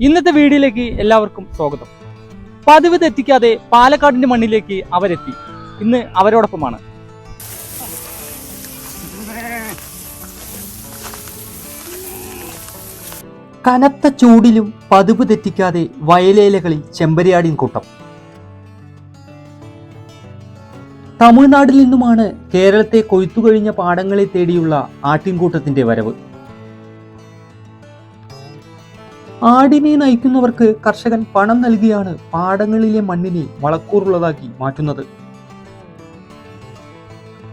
ഇന്നത്തെ വീഡിയോയിലേക്ക് എല്ലാവർക്കും സ്വാഗതം. പതിവ് തെറ്റിക്കാതെ പാലക്കാടിന്റെ മണ്ണിലേക്ക് അവരെത്തി. ഇന്ന് അവരോടൊപ്പമാണ്. കനത്ത ചൂടിലും പതിവ് തെറ്റിക്കാതെ വയലേലകളിൽ ചെമ്പരിയാടിൻ കൂട്ടം. തമിഴ്നാട്ടിൽ നിന്നുമാണ് കേരളത്തെ കൊയ്ത്തു കഴിഞ്ഞ പാടങ്ങളെ തേടിയുള്ള ആട്ടിൻകൂട്ടത്തിന്റെ വരവ്. ആടിനെ നയിക്കുന്നവർക്ക് കർഷകൻ പണം നൽകിയാണ് പാടങ്ങളിലെ മണ്ണിനെ വളക്കൂറുള്ളതാക്കി മാറ്റുന്നത്.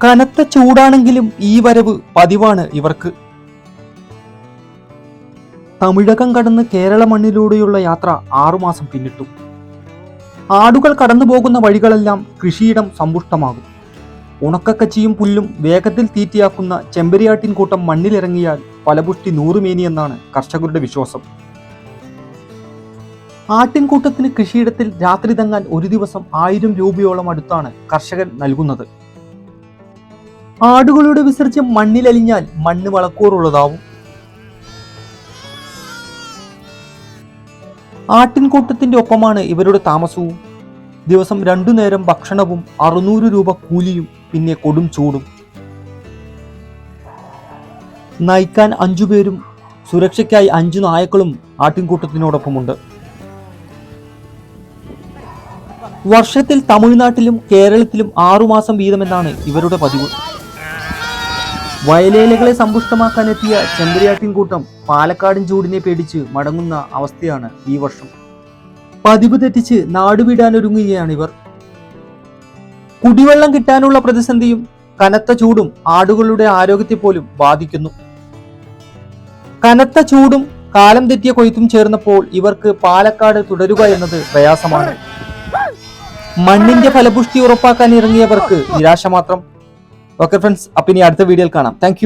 കനത്ത ചൂടാണെങ്കിലും ഈ വരവ് പതിവാണ് ഇവർക്ക്. തമിഴകം കടന്ന് കേരള മണ്ണിലൂടെയുള്ള യാത്ര ആറുമാസം പിന്നിട്ടു. ആടുകൾ കടന്നു പോകുന്ന വഴികളെല്ലാം കൃഷിയിടം സമ്പുഷ്ടമാകും. ഉണക്കക്കച്ചിയും പുല്ലും വേഗത്തിൽ തീറ്റിയാക്കുന്ന ചെമ്പരിയാട്ടിൻ കൂട്ടം മണ്ണിലിറങ്ങിയാൽ ഫലപുഷ്ടി നൂറുമേനിയെന്നാണ് കർഷകരുടെ വിശ്വാസം. ആട്ടിൻകൂട്ടത്തിന് കൃഷിയിടത്തിൽ രാത്രി തങ്ങാൻ ഒരു ദിവസം ആയിരം രൂപയോളം അടുത്താണ് കർഷകൻ നൽകുന്നത്. ആടുകളുടെ വിസർജ്യം മണ്ണിലലിഞ്ഞാൽ മണ്ണ് വളക്കൂറുള്ളതാവും. ആട്ടിൻകൂട്ടത്തിന്റെ ഒപ്പമാണ് ഇവരുടെ താമസവും. ദിവസം രണ്ടു നേരം ഭക്ഷണവും അറുന്നൂറ് രൂപ കൂലിയും പിന്നെ കൊടും ചൂടും. നയിക്കാൻ അഞ്ചുപേരും സുരക്ഷയ്ക്കായി അഞ്ചു നായക്കളും ആട്ടിൻകൂട്ടത്തിനോടൊപ്പമുണ്ട്. വർഷത്തിൽ തമിഴ്നാട്ടിലും കേരളത്തിലും ആറുമാസം വീതമെന്നാണ് ഇവരുടെ പതിവ്. വയലേലകളെ സമ്പുഷ്ടമാക്കാനെത്തിയ ചെമ്പരിയാട്ടിൻ കൂട്ടം പാലക്കാടൻ ചൂടിനെ പേടിച്ച് മടങ്ങുന്ന അവസ്ഥയാണ് ഈ വർഷം. പതിവ് തെറ്റിച്ച് നാടുവിടാനൊരുങ്ങുകയാണ് ഇവർ. കുടിവെള്ളം കിട്ടാനുള്ള പ്രതിസന്ധിയും കനത്ത ചൂടും ആടുകളുടെ ആരോഗ്യത്തെ പോലും ബാധിക്കുന്നു. കനത്ത ചൂടും കാലം തെറ്റിയ കൊയ്ത്തും ചേർന്നപ്പോൾ ഇവർക്ക് പാലക്കാട് തുടരുക എന്നത് പ്രയാസമാണ്. മണ്ണിന്റെ ഫലപുഷ്ടി ഉറപ്പാക്കാൻ ഇറങ്ങിയവർക്ക് നിരാശ മാത്രം. ഓക്കെ ഫ്രണ്ട്സ് അപ്പൊ ഇനി അടുത്ത വീഡിയോയിൽ കാണാം. താങ്ക്